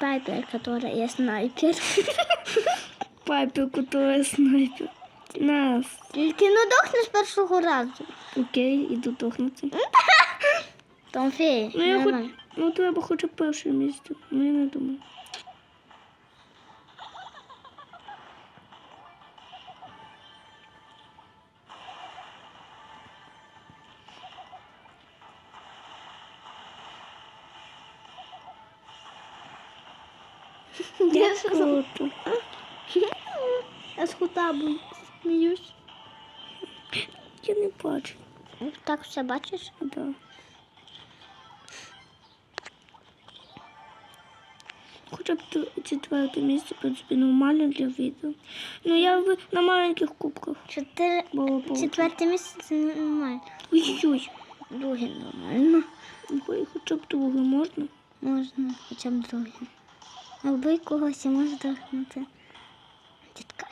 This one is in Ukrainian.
Пайпер, которая снайпер. Пайпер, которая снайпер. Нас. Тільки не дохнеш першого разу. Окей, іду дохнути. Там. Ну, я хоч... ну треба хоча б перше місце. Ну я не думаю. Я Круто. Я з хута сміюсь. Я не бачу. Так все бачиш? Да. Хоча б четверте місце, в принципі, нормально для відео. Ну я в, на маленьких кубках. Чотири. Було. Четверте місце це нормально. Ой-ой. Друге нормально. Ой, Хоча б друге можна. Можна хоча б друге. Вбий когось і може дохнути. Дітка.